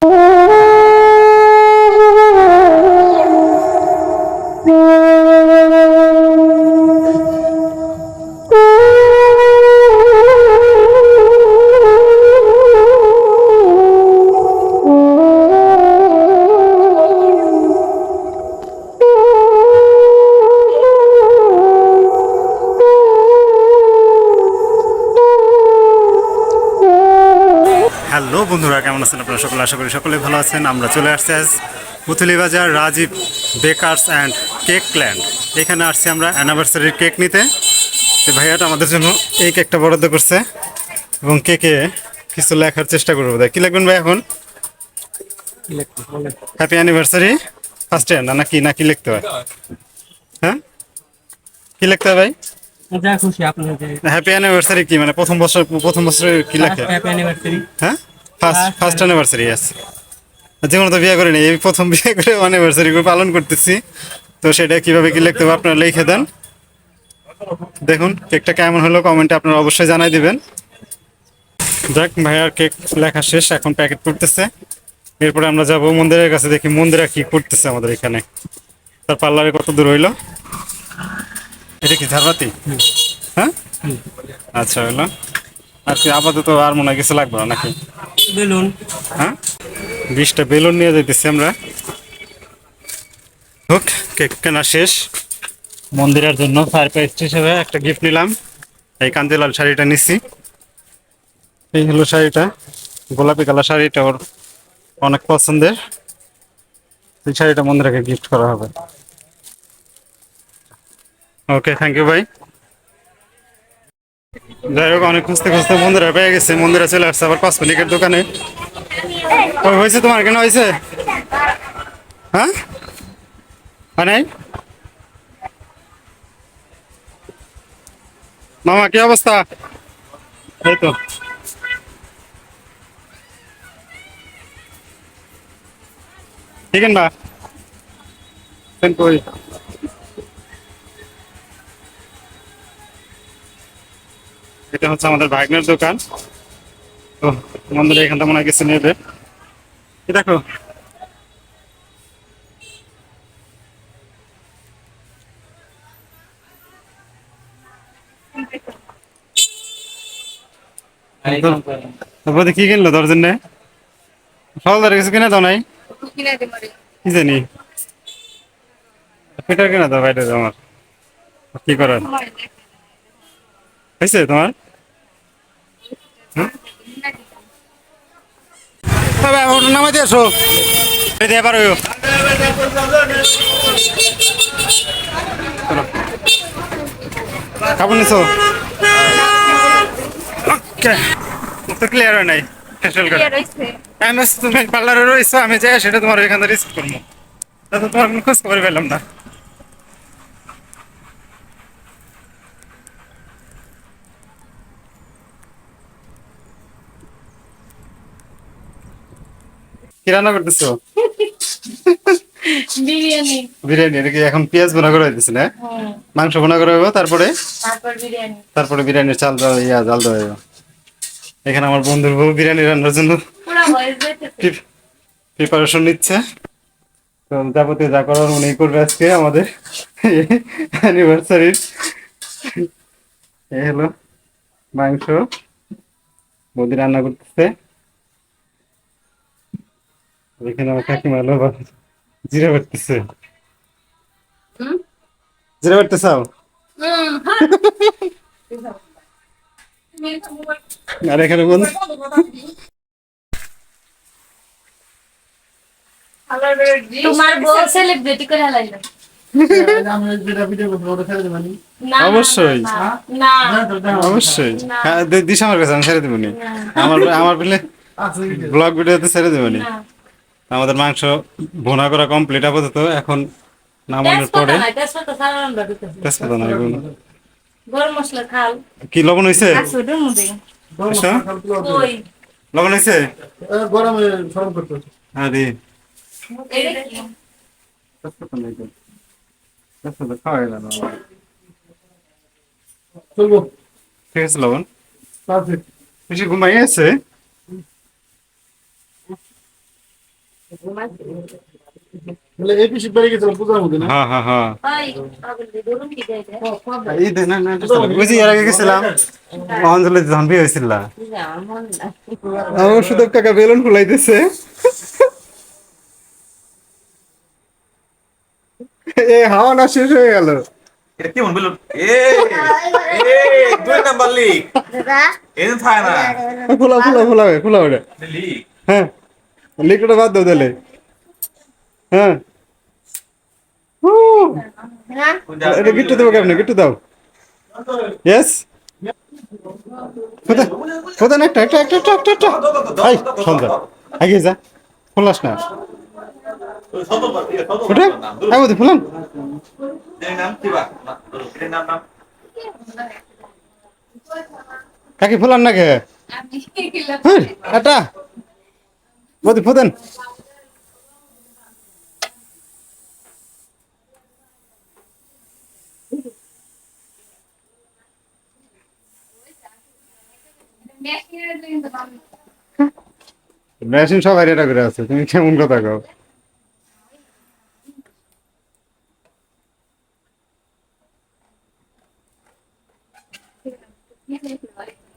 Oh! Hello বন্ধুরা, কেমন আছেন আপনারা সকলে? আশা করি সকলে ভালো আছেন। আমরা চলে আসছি আজ Putuli Bazar Rajiv bakers and cake land এখানে আসছি আমরা অ্যানিভার্সারির কেক নিতে। তো ভাইয়াটা আমাদের জন্য এই কেকটা বরাদ্দ করছে এবং কেকে কিছু লেখার চেষ্টা করব। দেখ কী লিখবেন ভাই এখন? হ্যাপি অ্যানিভার্সারি ফার্স্ট ইয়ার না না কি না কি লিখতে হয়? হ্যাঁ? কি লিখতে হয় ভাই? যা খুশি আপনাদের হ্যাপি অ্যানিভার্সারি কি? মানে প্রথম বছর প্রথম বছরের কি লেখে? হ্যাপি অ্যানিভার্সারি হ্যাঁ? ফার্স্ট ফার্স্ট অ্যানিভার্সারি ইয়াস যেমন তো বিয়ে করিনি এই প্রথম বিয়ে করে অ্যানিভার্সারি করে পালন করতেছি। তো সেটা কীভাবে কি লিখতে হবে আপনারা লিখে দেন। দেখুন কেকটা কেমন হলো কমেন্টে আপনারা অবশ্যই জানাই দিবেন। যাক ভাইয়ার কেক লেখা শেষ এখন প্যাকেট করতেছে এরপরে আমরা যাব মন্দিরের কাছে দেখি মন্দিরা কি করতেছে আমাদের এখানে। তার পার্লারে কত দূর হইল? এটা কি ঝাড়বাতি? হ্যাঁ? আচ্ছা হইল আর কি আপাতত আর মনে কিছু লাগবে না নাকি? বেলুন। হ্যাঁ? বিশটা বেলুন নিয়ে যাইতেছি আমরা। হোক কেক কেনা শেষ। মন্দিরের জন্য সারপ্রাইজ হিসেবে একটা গিফট নিলাম। এই কান্দিলাল শাড়িটা নিছি। এই হলো শাড়িটা। গোলাপি কালার শাড়িটা ওর অনেক পছন্দের। এই শাড়িটা মন্দিরাকে গিফট করা হবে। ওকে থ্যাংক ইউ ভাই যাই হোক, অনেক খুঁজতে খুঁজতে মন্দিরা পেয়ে গেছে। মন্দিরা চলে আসছে আবার কসমেটিকের দোকানে। ওই হয়েছে তোমার, কেন হয়েছে? হ্যাঁ? নাই? মামা, কি অবস্থা? এই তো। ঠিক পেন কই এটা হচ্ছে আমাদের ভাগ্নের দোকান। তো মন্দিরে এখান মনে হয় কিছু নেবে। দেখো। তারপরে কি কিনলো তোর জন্য ফল ধরে কিছু কিনে দাও নাই? কি জানি। ফিটার কিনে দাও বাইরে আমার। কি করার? হয়েছে তোমার ওটা আসো নিছো ওকে তো ক্লিয়ার হয় নাই করে আমি তুমি পার্লারে রয়েছো আমি যাই সেটা তোমার এখানে রিস্ক করব। তোমার খোঁজ খবর পেলাম না। কি রান্না করতেছো? বিরিয়ানি। বিরিয়ানি এটা কি এখন পেঁয়াজ বোনা করে হইতেছে না? মাংস বোনা করে হইবো তারপরে? তারপরে বিরিয়ানির চাল দেওয়া ইয়া জাল দেওয়া হইবো। এখানে আমার বন্ধুর বউ বিরিয়ানি রান্নার জন্য হয়ে প্রিপারেশন নিচ্ছে। তো যাবতীয় যা করার উনি করবে আজকে আমাদের অ্যানিভার্সারির এই হলো মাংস। বৌদি রান্না করতেছে। এখানে আমার কাকিমা বা- জিরা বাটতেছে। হুম? জিরা বাটতে চাও আর এখানে বন্ধু তোমার বউ সেলিব্রিটি করে হালাইলো। অবশ্যই। না, না। না। অবশ্যই। হ্যাঁ, দি- দিস আমার কাছে আমি ছেড়ে দেবনি আমার আমার পেলে ব্লগ ভিডিওতে ছেড়ে দেবনি। আমাদের মাংস ভুনা করা কমপ্লিট আপাতত এখন নামানোর পরে তেজপাতা নাই গরম মশলা খাল। কি লবণ মধ্যে আচ্ছা, লবণ হয়েছে গরমে সরম করতে হচ্ছে। হ্যাঁ দি এটা তেজপাতা নাই তেজপাতা খাওয়া গেল না চলবো। ঠিক আছে লবণ। পারফেক্ট। বেশি ঘুমাই আছে? হ্যাঁ হ্যাঁ হ্যাঁ। কাকা বেলুন ফুলাইতেছে। এ হাওয়া না শেষ হয়ে গেল। এটা কি বলব এ দুই নাম্বার লিগ এই থাকে না। ফুলা ফুলা ফুলা ফুলা হ্যাঁ। লিকুটা বাদ দাও দিলে হ্যাঁ এটা গিট্টু দেবো কেমন গিট্টু দাও ইয়েস কোথায় কোথায় না একটা একটা একটা একটা একটা একটা এই সন্ধ্যা আগে যা ফুলাস না ওটা আগে বলতে ফুলান কাকি ফুলান না কে এটা বলতে ফুদেন মেশিন সবাই এটা করে আছে তুমি কেমন কথা কও?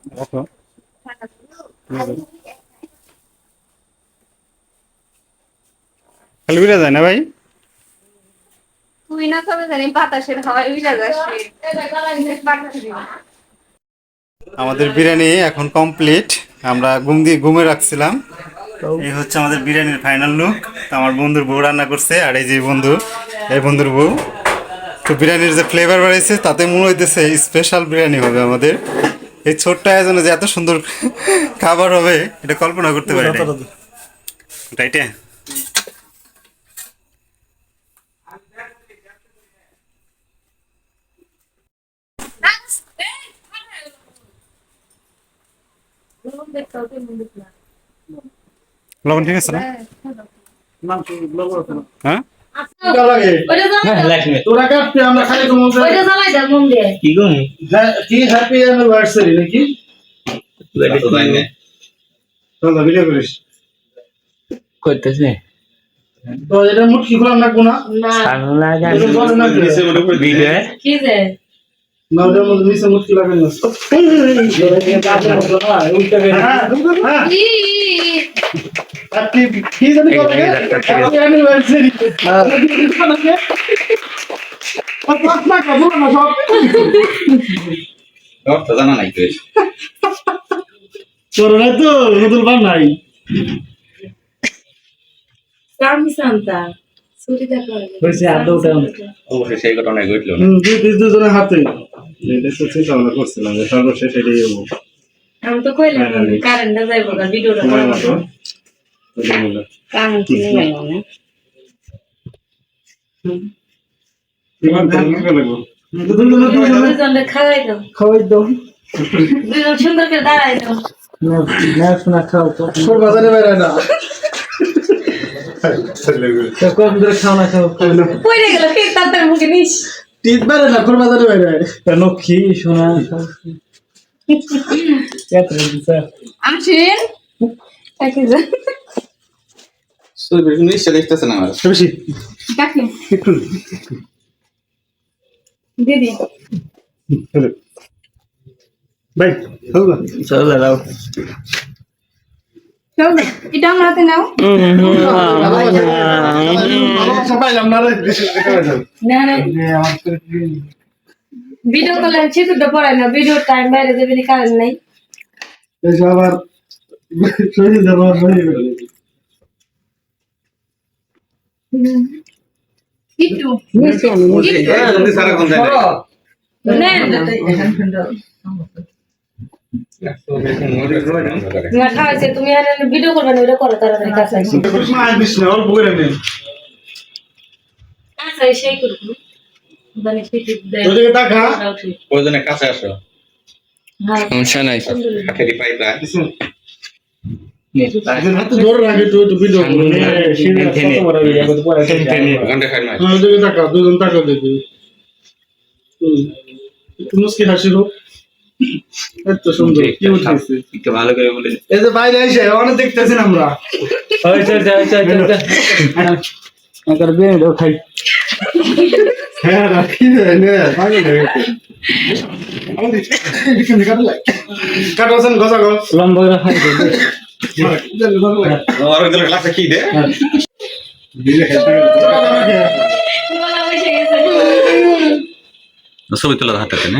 দেখো। খালি বিরা যায় না ভাই? তুই না তবে জানি বাতাসের হাওয়ায় উড়ে যাচ্ছে আমাদের বিরিয়ানি এখন কমপ্লিট আমরা ঘুম দিয়ে ঘুমে রাখছিলাম। এই হচ্ছে আমাদের বিরিয়ানির ফাইনাল লুক আমার বন্ধুর বউ রান্না করছে আর এই যে বন্ধু এই বন্ধুর বউ। তো বিরিয়ানির যে ফ্লেভার বাড়াইছে তাতে মনে হইতেছে স্পেশাল বিরিয়ানি হবে আমাদের। এই ছোট্ট আয়োজনে যে এত সুন্দর খাবার হবে এটা কল্পনা করতে পারি নাই। তাই এটা লবণ ঠিক আছে না নাম কি ব্লগ আছে না হ্যাঁ এটা লাগে ওইটা জ্বালাই- তোরা কাটতে আমরা খালি তো মন ওইটা জ্বালাই দাও মন দিয়ে। কি গো কি অ্যানিভার্সারি নাকি চল ভিডিও করতেছে তো এটা খোলাম না কোনা না, লাগে বড় না কি? কি যে? না ওটার মধ্যে নিচে মুটকি লাগাই না হ্যাঁ, হ্যাঁ। নাই তো নতুন বান নাই সান্তা। হয়েছে, আর দুটো। অবশ্যই সেই ঘটনায় ঘটলো না। হুম, দুই পিস দুজনের হাতে এটা তো চিন্তা ভাবনা করছিলাম যে সর্বশেষ এটাই হব আমি তো কইলাম কারেন্টটা যাইবো গা ভিডিওটা করে দেবো কারেন্ট কিনে গেল না দুজনে খাওয়াই দাও। খাওয়াই দাও। দুজন সুন্দর করে দাঁড়াই দাও। তোর বাজারে বেড়ায় না। পড়ে গেল কেক তাড়াতাড়ি মুখে নিস? টিট বেড়ে না তোর বাজারে বেড়ায় লক্ষ্মী সোনা আমছিন কাকে যা। নিশ্চয় দেখতেছে না আমার বেশি কাকে একটু। দিদি ভাই চল না চলে যাও। চল দে এটা আমার হাতে নাও। না না। না ভিডিও কলে চিত্রটা পড়ায় না ভিডিও টাইম বাইরে দেবে নি কারেন্ট নাই। আবার শরীর যাব শরীর একটু সারা। কোন যায় না খাওয়াইছে তুমি আর ভিডিও করবে না ওটা করো তাড়াতাড়ি কাছে আইসি মায়ের বিষ না। অল্প করে। নে কাছে আইসি করব মানে কাছে আসো সমস্যা নাই হাসি এত সুন্দর কি উঠেছে একটু ভালো করে বলে এই যে বাইরে এসে অনেক দেখতেছেন আমরা হয়েছে হয়েছে হয়েছে হয়েছে একার দাও খাই হ্যাঁ রাখি দেয় না পাগল হয়ে গেছে কাটাছেন গজা গজ লম্বা করে খাই কি দে দিলে খেতে ছবি তোলা হাতে না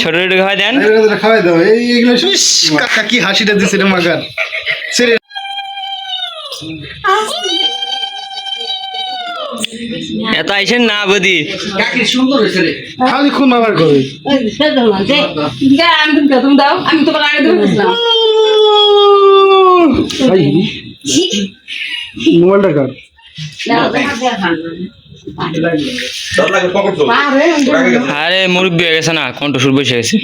ছোট ছোট খাওয়া দেন। খাওয়াই দাও এই এগুলো সব ইস, কাকা কি হাসিটা দিছে রে মাগার। ছেড়ে এত আইসেন না বদি খালি খুন আবার করে আমি তুমি তুমি দাও আমি তোমার আগে ধরে মোবাইলটা তো আরে মুরব্বী হয়ে গেছে না কণ্ঠ সুর বসে গেছে।